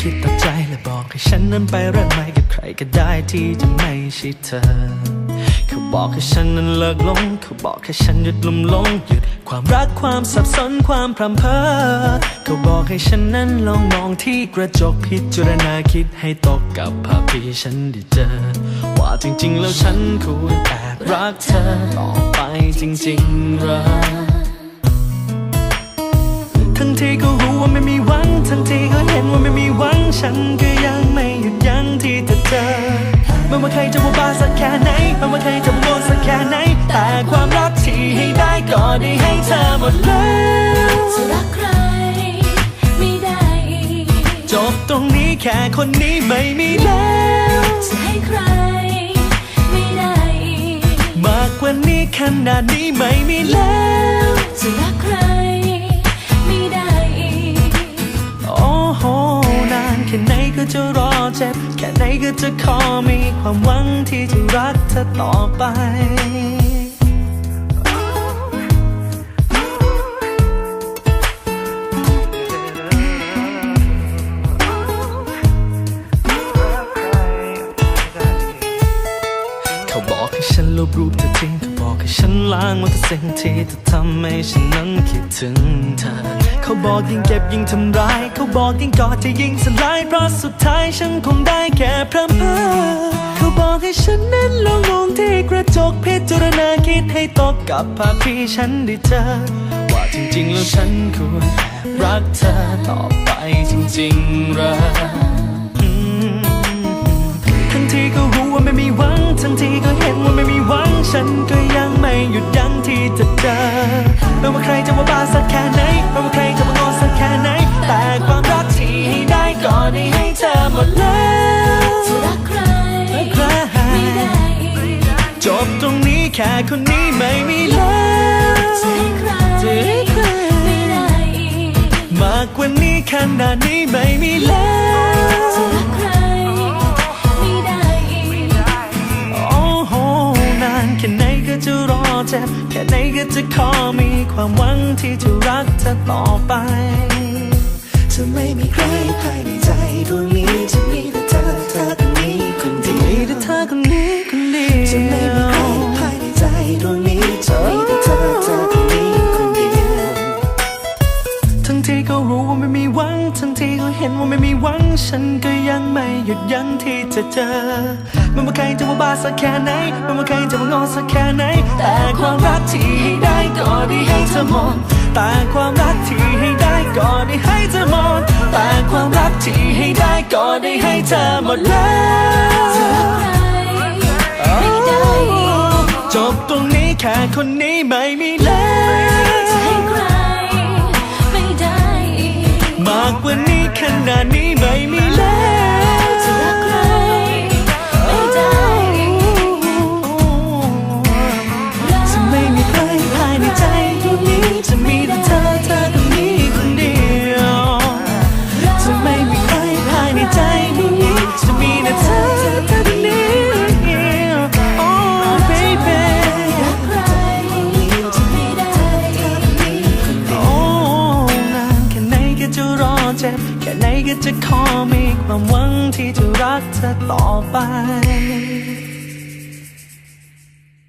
คิดต่อใจและบอกให้ฉันนั้นไปเริ่มใหม่กับใครก็ได้ที่จะไม่ใช่เธอ เขาบอกให้ฉันนั้นเลิกลง เขาบอกให้ฉันหยุดลุ่มหลงหยุดความรักความสับสนความพรำเพอเขาบอกให้ฉันนั้นลองมองที่กระจกพิจารณาคิดให้ตกกับภาพที่ฉันได้เจอ ว่าจริงๆแล้วฉันควรแอบรักเธอต่อไปจริงๆหรอทั้งที่ก็รู้ว่าไม่มีว ห็นว่าไม่มีหวังฉันก็ยังไม่หยุดยั้งที่จะเจอไม่ว่าใครจะว่าบ้าสักแค่ไหนไม่ว่าใครจะว่าโง่สักแค่ไหน แต่ความรักที่ให้ได้ก็ได้ให้เธอหมดแล้วจะรักใครไม่ได้อีกจบตรงนี้แค่คนนี้ไม่มีแล้วจะให้ใครไม่ได้อีกมากกว่านี้ขนาดนี้ไม่มีแล้วจะรักใคร ก็จะรอเจ็บ แค่ไหนก็จะขอมีความหวังที่จะรักเธอต่อไปเขาบอกให้ฉันลบรูปเธอทิ้ง บอกให้ฉันล้างมันแต่สิ่งที่เธอทำให้ฉันนั้นคิดถึงเธอ เขาบอกยิ่งเก็บยิ่งทำร้าย เขาบอกยิ่งกอดจะยิ่งสลายเพราะสุดท้ายฉันคงได้แค่พร่ำเพ้อเขาบอกให้ฉันนั้นลองมองที่กระจกพิจารณาคิดให้ตกกับภาพที่ฉันได้เจอว่าจริงๆแล้วฉันควรแอบรักเธอต่อไปจริงๆหรอ จะเจอไม่ว่าใครจะมาบ้าสักแค่ไหนไม่ว่าใครจะมางอสักแค่ไหน แต่ความรักที่ให้ได้ก็ได้ให้เธอหมดแล้วจะรักใครใครไม่ได้จบตรงนี้แค่คนนี้ไม่มี แค่ไหนก็จะขอมีความหวังที่จะรักเธอต่อไป จะไม่มีใครภายในใจดวงนี้จะมีแต่เธอเธอคนนี้คนเดีมียวแต่เธอคนนี้คนเดียจะไม่มีใครภายในใจดวงนี้จะมีแต่เธอเธอคนนี้คนเดียวทั้งที่ก็รู้ว่าไม่มีหวัง ทั้งที่ก็เห็นว่าไม่มีหวัง ฉันก็ยังไม่หยุดยั้งที่จะเจอไม่ว่า จะว่าบ้าสักแค่ไหนไม่ว่าใครจะว่างอสักแค่ไหน แต่ความรักที่ให้ได้ก็ได้ให้เธอหมดแต่ความรักที่ให้ได้ก็ได้ให้เธอหมดแต่ความรักที่ให้ได้ก็ได้ให้เธอหมดแล้วจะรักใครไม่ได้อีกจบตรงนี้แค่คนนี้ไม่มีแล้วจะให้ใครไม่ได้อีกมากกว่านี้ขนาดนี้ไม่มีแล้ว ก็จะขอมีความหวังที่จะรักเธอต่อไป